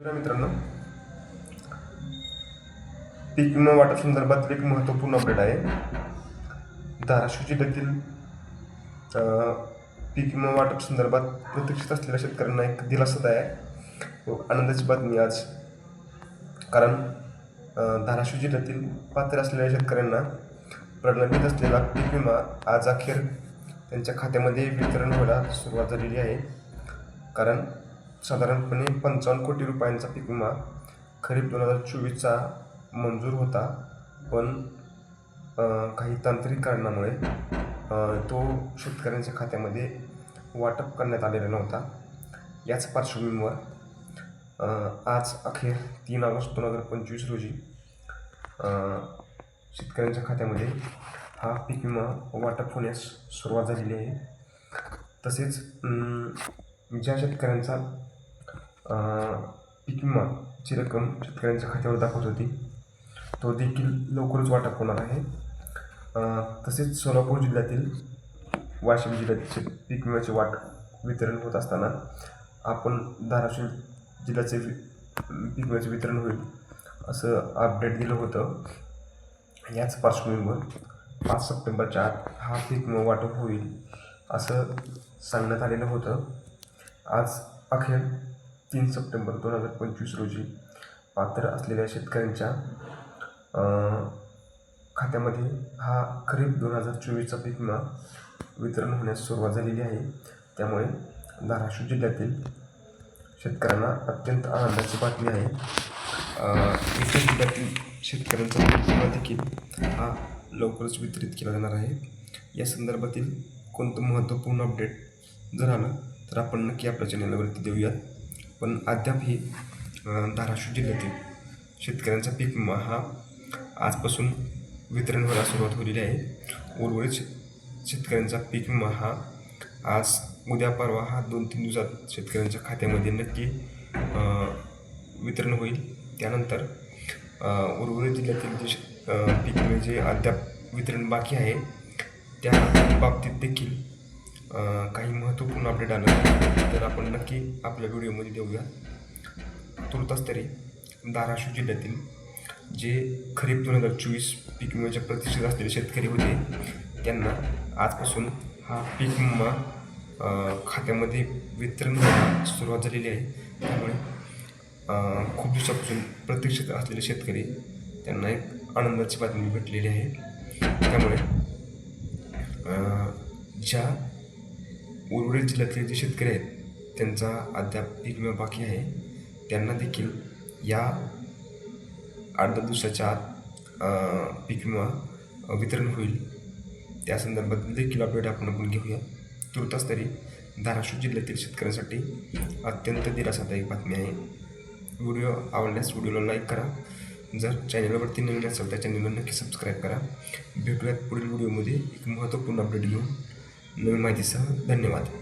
मित्रांनो पीक विमा वाटप संदर्भातील एक महत्त्वपूर्ण अपडेट आहे. धाराशिव जिल्ह्यातील पीक विमा वाटप संदर्भात प्रतीक्षित असलेल्या शेतकऱ्यांना एक दिलासादाय आहे. व आनंदाची बातमी आज. कारण धाराशिव जिल्ह्यातील पात्र असलेल्या शेतकऱ्यांना प्रलंबित असलेला पीक विमा आज अखेर त्यांच्या खात्यामध्ये वितरण व्हायला सुरुवात झालेली आहे. कारण साधारणपणे पंचावन्न कोटी रुपयांचा पीक विमा खरीप दोन हजार चोवीसचा मंजूर होता. पण काही तांत्रिक कारणामुळे तो शेतकऱ्यांच्या खात्यामध्ये वाटप करण्यात आलेला नव्हता. याच पार्श्वभूमीवर आज अखेर तीन ऑगस्ट दोन हजार पंचवीस रोजी शेतकऱ्यांच्या खात्यामध्ये हा पीक विमा वाटप होण्यास सुरुवात झालेली आहे. तसेच ज्या शेतकऱ्यांचा पीक विमाची रक्कम शेतकऱ्यांच्या खात्यावर दाखवत होती तो देखील लवकरच वाटप होणार आहे. तसेच सोलापूर जिल्ह्यातील वाशिम जिल्ह्यातील पीक विम्याचे वाट वितरण होत असताना आपण धाराशिव जिल्ह्याचे पीक विम्याचे वितरण होईल असं अपडेट दिलं होतं. याच पार्श्वभूमीवर पाच सप्टेंबरच्या आत हा पीक विमा वाटप होईल असं सांगण्यात आलेलं होतं. आज अखेर तीन सप्टेंबर दोन हजार पंचवीस रोजी पात्र असलेल्या शेतकऱ्यांच्या खात्यामध्ये हा खरीप दोन हजार चोवीसचा पीक विमा वितरण होण्यास सुरुवात झालेली आहे. त्यामुळे धाराशिव जिल्ह्यातील शेतकऱ्यांना अत्यंत आनंदाची बातमी आहे. इतर जिल्ह्यातील शेतकऱ्यांचा विमा देखील हा लवकरच वितरित केला जाणार आहे. या संदर्भातील कोणतं महत्त्वपूर्ण अपडेट जर आलं तर आपण नक्की आपल्या चॅनलवरती देऊयात. पण अद्याप ही धाराशिव जिल्ह्यातील शेतकऱ्यांचा पीक विमा हा आजपासून वितरण व्हायला सुरुवात झालेली आहे. उर्वरित शेतकऱ्यांचा पीक विमा हा आज उद्या परवा हा दोन तीन दिवसात शेतकऱ्यांच्या खात्यामध्ये नक्की वितरण होईल. त्यानंतर उर्वरित जिल्ह्यातील जे पीक विमे जे अद्याप वितरण बाकी आहे त्या बाबतीत देखील काही महत्त्वपूर्ण अपडेट आलं तर आपण नक्की आपल्या व्हिडिओमध्ये देऊया. तुर्तास तरी धाराशिव जिल्ह्यातील जे खरीप दोन हजार चोवीस पीक विम्याच्या प्रतिष्ठित असलेले शेतकरी होते त्यांना आजपासून हा पीक विमा खात्यामध्ये वितरण सुरुवात झालेली आहे. त्यामुळे खूप दिवसापासून प्रतीक्षित असलेले शेतकरी त्यांना एक आनंदाची बातमी भेटलेली आहे. त्यामुळे ज्या उर्वरित जिल्ह्यातले जे शेतकरी आहेत त्यांचा अद्याप पीक विमा बाकी आहे. त्यांना देखील या आठ दहा दिवसाच्या आत पीक विमा वितरण होईल. त्या संदर्भात देखील अपडेट आपण आपण घेऊया. तुर्तास तरी धाराशिव जिल्ह्यातील शेतकऱ्यांसाठी अत्यंत दिलासादायक बातमी आहे. व्हिडिओ आवडल्यास व्हिडिओला लाईक करा. जर चॅनलवरती नवीन असेल तर चॅनलला नक्की सबस्क्राईब करा. भेटूयात पुढील व्हिडिओमध्ये एक महत्त्वपूर्ण अपडेट घेऊन. नवीन माहितीसह धन्यवाद.